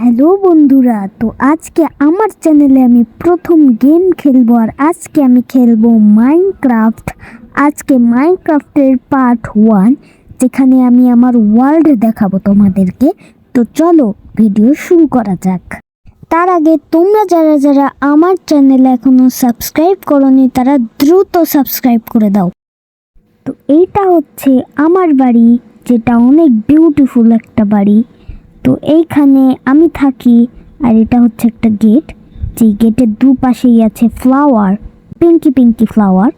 Hello বন্ধুরা, তো আজকে আমার চ্যানেলে আমি প্রথম গেম খেলব আর আজকে আমি খেলব মাইনক্রাফট আজকে মাইনক্রাফটের পার্ট ওয়ান যেখানে আমি আমার ওয়ার্ল্ড দেখাবো তোমাদেরকে। তো চলো ভিডিও শুরু করা যাক। তার আগে তোমরা যারা যারা আমার চ্যানেলে এখনও সাবস্ক্রাইব করনি, তারা দ্রুত সাবস্ক্রাইব করে দাও। তো এইটা হচ্ছে আমার বাড়ি, যেটা অনেক বিউটিফুল একটা বাড়ি। তো এইখানে আমি থাকি, আর এটা হচ্ছে একটা গেট যেই গেটের দুপাশেই আছে ফ্লাওয়ার পিঙ্কি পিঙ্কি ফ্লাওয়ার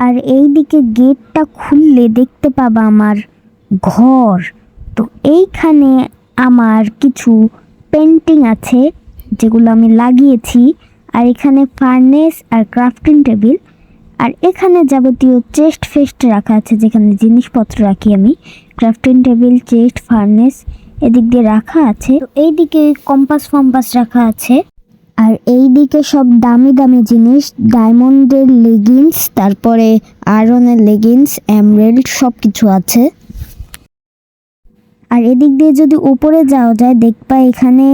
আর এইদিকে গেটটা খুললে দেখতে পাবা আমার ঘর। তো এইখানে আমার কিছু পেন্টিং আছে, যেগুলো আমি লাগিয়েছি। আর এখানে ফার্নেস আর ক্রাফটিং টেবিল আর এখানে যাবতীয় চেস্ট ফেস্ট রাখা আছে, যেখানে জিনিসপত্র রাখি আমি। ক্রাফটিং টেবিল চেস্ট ফার্নেস এদিক দিয়ে রাখা আছে। তো এইদিকে কম্পাস ফম্পাস রাখা আছে। আর এই দিকে সব দামি দামি জিনিস ডায়মন্ডের লেগিংস তারপরে আয়রনের লেগিংস এমরেল্ড সব কিছু আছে। আর এদিক দিয়ে যদি উপরে যাওয়া যায়, দেখবা এখানে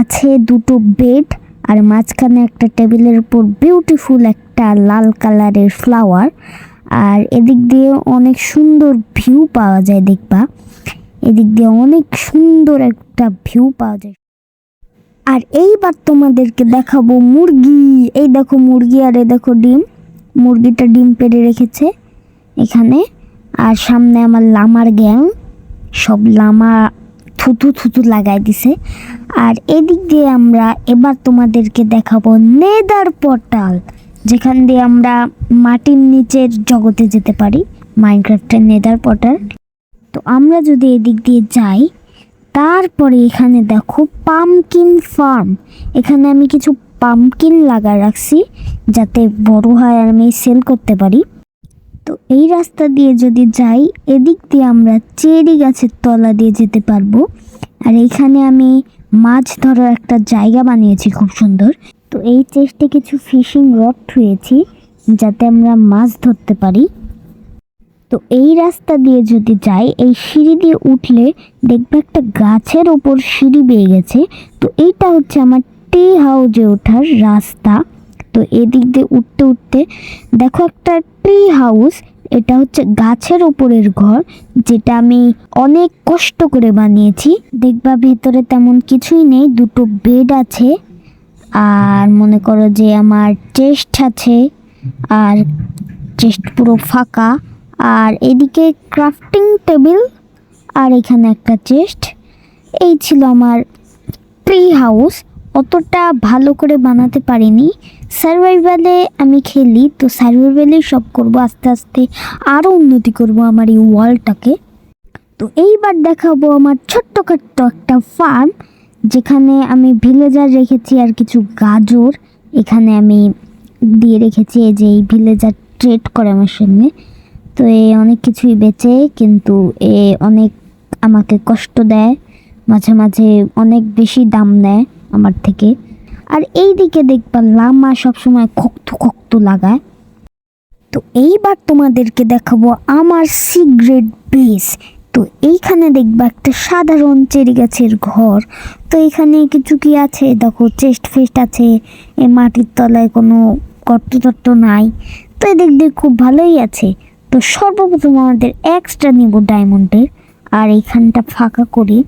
আছে দুটো বেড আর মাঝখানে একটা টেবিলের উপর বিউটিফুল একটা লাল কালারের ফ্লাওয়ার আর এদিক দিয়ে অনেক সুন্দর ভিউ পাওয়া যায় দেখবা। এদিক দিয়ে অনেক সুন্দর একটা ভিউ পাওয়া যায়। আর এইবার তোমাদেরকে দেখাবো মুরগি। এই দেখো মুরগি আর এই দেখো ডিম। মুরগিটা ডিম পেড়ে রেখেছে এখানে। আর সামনে আমার লামার গ্যাং। সব লামা থুতু থুতু লাগাই দিছে। আর এদিক দিয়ে আমরা এবার তোমাদেরকে দেখাবো নেদার পোর্টাল যেখান দিয়ে আমরা মাটির নিচের জগতে যেতে পারি। মাইনক্রাফটের নেদার পোর্টাল তো আমরা যদি এদিক দিয়ে যাই, তারপরে এখানে দেখো পামকিন ফার্ম এখানে আমি কিছু পামকিন লাগা রাখছি, যাতে বড় হয় আর আমি সেল করতে পারি। তো এই রাস্তা দিয়ে যদি যাই, এদিক দিয়ে আমরা চেরি গাছের তলা দিয়ে যেতে পারব। আর এইখানে আমি মাছ ধরার একটা জায়গা বানিয়েছি খুব সুন্দর। তো এই চেস্টে কিছু ফিশিং রড থুয়েছি যাতে আমরা মাছ ধরতে পারি। তো এই রাস্তা দিয়ে যদি যাই, এই সিঁড়ি দিয়ে উঠলে দেখবে একটা গাছের ওপর সিঁড়ি বেয়ে গেছে। তো এইটা হচ্ছে আমার টি হাউজে ওঠার রাস্তা। তো এদিক দিয়ে উঠতে উঠতে দেখো একটা ট্রি হাউস এটা হচ্ছে গাছের ওপরের ঘর, যেটা আমি অনেক কষ্ট করে বানিয়েছি। দেখবা ভেতরে তেমন কিছুই নেই, দুটো বেড আছে, আর মনে করো যে আমার চেস্ট আছে, আর চেস্ট পুরো ফাঁকা। আর এদিকে ক্রাফটিং টেবিল আর এখানে একটা চেস্ট এই ছিল আমার ট্রি হাউস অতটা ভালো করে বানাতে পারিনি। সার্ভাইভালে আমি খেলি। তো সার্ভাইভালেই সব করব, আস্তে আস্তে আরও উন্নতি করব আমার এই ওয়ালটাকে তো এইবার দেখাবো আমার ছোট্টখাট্ট একটা ফার্ম যেখানে আমি ভিলেজার রেখেছি আর কিছু গাজর। এখানে আমি দিয়ে রেখেছি এই যে এই ভিলেজার ট্রেড করে আমার সঙ্গে তো এ অনেক কিছুই বেচে, কিন্তু এ অনেক আমাকে কষ্ট দেয়, মাঝে মাঝে অনেক বেশি দাম নেয় আমার থেকে। আর এই দিকে দেখবা লামা সবসময় খক্তু খক্তু লাগায়। তো এইবার তোমাদেরকে দেখাবো আমার সিগ্রেট বেস তো এইখানে দেখবা একটা সাধারণ চেরি গাছের ঘর। তো এখানে কিছু কি আছে? দেখো চেস্ট ফেস্ট আছে, এ মাটির তলায় কোনো গর্ত নাই। তো এদিক দিয়ে খুব ভালোই আছে। তো সর্বপ্রথম আমাদের এক্সট্রা নিব ডায়মন্ডের আর এইখানটা ফাঁকা করে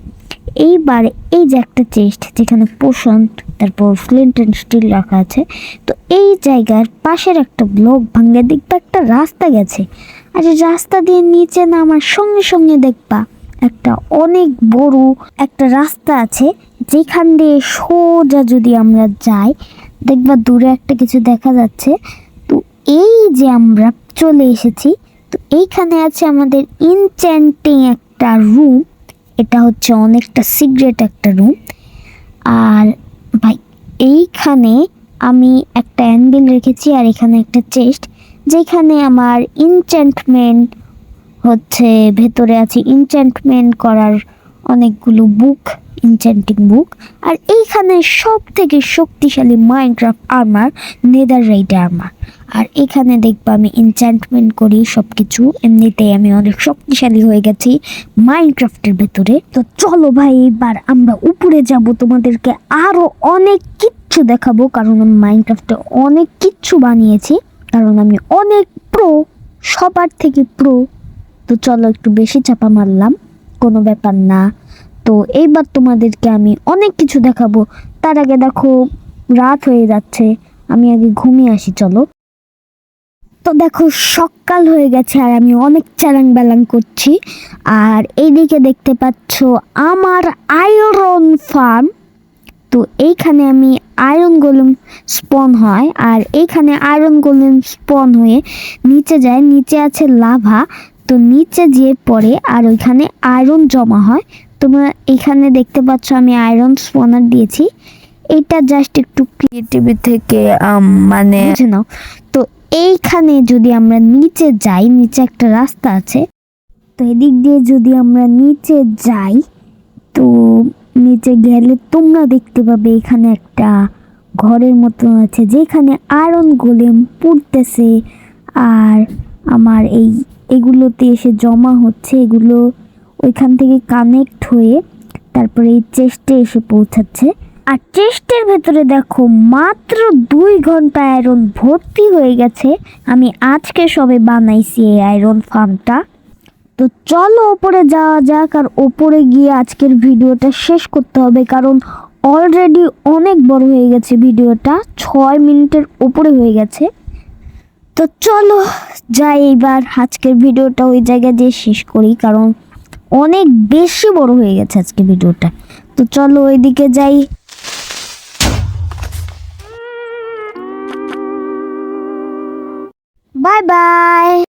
এইবার এই যে একটা চেস্ট যেখানে পোষণ তারপর ফ্লিন্ট অ্যান্ড স্টিল রাখা আছে, তো এই জায়গার পাশের একটা ব্লক ভাঙলে দেখবা একটা রাস্তা গেছে। আর রাস্তা দিয়ে নিচে নামার সঙ্গে সঙ্গে দেখবা একটা অনেক বড় একটা রাস্তা আছে, যেখান দিয়ে সোজা যদি আমরা যাই, দেখবা দূরে একটা কিছু দেখা যাচ্ছে। তো এই যে আমরা চলে এসেছি তো এইখানে আছে আমাদের ইনচ্যান্টিং একটা রুম এটা হচ্ছে অনেকটা সিগ্রেট একটা রুম আর ভাই, এইখানে আমি একটা অ্যান্ডেল রেখেছি আর এখানে একটা চেস্ট যেখানে আমার ইনচ্যান্টমেন্ট হচ্ছে, ভেতরে আছে ইনচ্যান্টমেন্ট করার অনেকগুলো বুক ইনচেন্টিং বুক আর এইখানে সব থেকে শক্তিশালী Minecraft armour netherite armour আর এখানে দেখবা আমি এনচ্যান্টমেন্ট করি সব কিছু এমনিতেই আমি অনেক শক্তিশালী হয়ে গেছি মাইনক্রাফ্টের ভেতরে। তো চলো ভাই, এবার আমরা উপরে যাব। তোমাদেরকে আরও অনেক কিচ্ছু দেখাবো, কারণ আমি মাইনক্রাফটে অনেক কিচ্ছু বানিয়েছি। কারণ আমি অনেক প্রো সবার থেকে প্রো তো চলো একটু বেশি চাপা মারলাম, কোনো ব্যাপার না। তো এইবার তোমাদেরকে আমি অনেক কিছু দেখাবো। তার আগে দেখো, রাত হয়ে যাচ্ছে। আমি আগে ঘুমিয়ে আসি, চলো। তো দেখো, সকাল হয়ে গেছে আর আমি অনেক চ্যালাং ব্যালাং করছি। আর এইদিকে দেখতে পাচ্ছ আমার আয়রন ফার্ম। তো এইখানে আমি আয়রন গোলুম স্পন হয় আর এইখানে আয়রন গোলুম স্পন হয়ে নিচে যায়, নিচে আছে লাভা। তো নিচে যেয়ে পড়ে আর ওইখানে আয়রন জমা হয়। তোমরা এখানে দেখতে পাচ্ছ আমি আয়রন স্পনার দিয়েছি। এটা জাস্ট একটু টিভি থেকে মানে বুঝে নাও। তো এইখানে যদি আমরা নিচে যাই, নিচে একটা রাস্তা আছে, তো এদিক দিয়ে যদি আমরা নিচে যাই, তো নিচে গেলে তোমরা দেখতে পাবে এখানে একটা ঘরের মতন আছে, যেখানে আয়রন গোলেম পুড়তেছে। আর আমার এই এগুলোতে এসে জমা হচ্ছে, এগুলো ওইখান থেকে কানেক্ট হয়ে তারপরে এই চেস্টে এসে পৌঁছাচ্ছে। আর চেস্টের ভেতরে দেখো মাত্র দুই ঘণ্টা আয়রন ভর্তি হয়ে গেছে। আমি আজকে সবে বানাইছি এই আয়রন ফার্মটা তো চলো ওপরে যাওয়া যাক আর ওপরে গিয়ে আজকের ভিডিওটা শেষ করতে হবে কারণ অলরেডি অনেক বড় হয়ে গেছে ভিডিওটা, ছয় মিনিটের ওপরে হয়ে গেছে। তো চলো যাই এইবার, আজকের ভিডিওটা ওই জায়গায় দিয়ে শেষ করি কারণ অনেক বেশি বড় হয়ে গেছে আজকে ভিডিওটা। তো চলো ওইদিকে যাই। ബൈ